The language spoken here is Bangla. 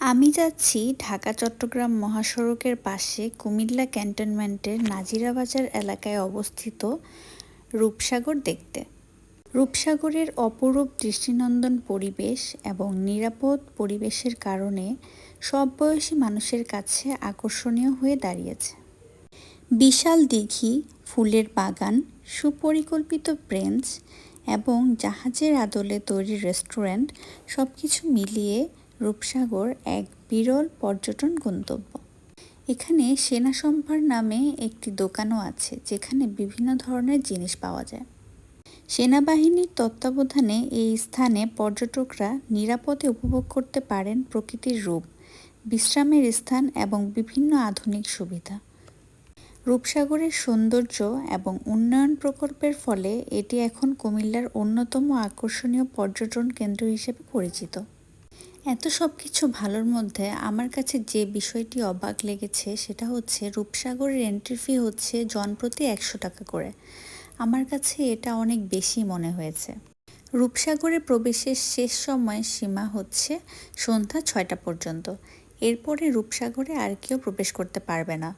আমি যাচ্ছি ঢাকা, চট্টগ্রাম মহাসড়কের পাশে কুমিল্লা ক্যান্টনমেন্টের নাজিরা বাজার এলাকায় অবস্থিত রূপসাগর দেখতে। রূপসাগরের অপরূপ দৃষ্টিনন্দন পরিবেশ এবং নিরাপদ পরিবেশের কারণে সব বয়সী মানুষের কাছে আকর্ষণীয় হয়ে দাঁড়িয়েছে। বিশাল দিঘি, ফুলের বাগান, সুপরিকল্পিত ব্রেঞ্চ এবং জাহাজের আদলে তৈরি রেস্টুরেন্ট সব কিছু মিলিয়ে রূপসাগর এক বিরল পর্যটন গন্তব্য। এখানে সেনা সম্ভার নামে একটি দোকানও আছে, যেখানে বিভিন্ন ধরনের জিনিস পাওয়া যায়। সেনাবাহিনীর তত্ত্বাবধানে এই স্থানে পর্যটকরা নিরাপদে উপভোগ করতে পারেন প্রকৃতির রূপ, বিশ্রামের স্থান এবং বিভিন্ন আধুনিক সুবিধা। রূপসাগরের সৌন্দর্য এবং উন্নয়ন প্রকল্পের ফলে এটি এখন কুমিল্লার অন্যতম আকর্ষণীয় পর্যটন কেন্দ্র হিসেবে পরিচিত। এত সব কিছু ভালোর মধ্যে আমার কাছে যে বিষয়টি অবাক লেগেছে সেটা হচ্ছে রূপসাগরের এন্ট্রি ফি হচ্ছে জনপ্রতি একশো টাকা করে। আমার কাছে এটা অনেক বেশি মনে হয়েছে। রূপসাগরে প্রবেশের শেষ সময় সীমা হচ্ছে সন্ধ্যা ছয়টা পর্যন্ত। এরপরে রূপসাগরে আর কেউ প্রবেশ করতে পারবে না।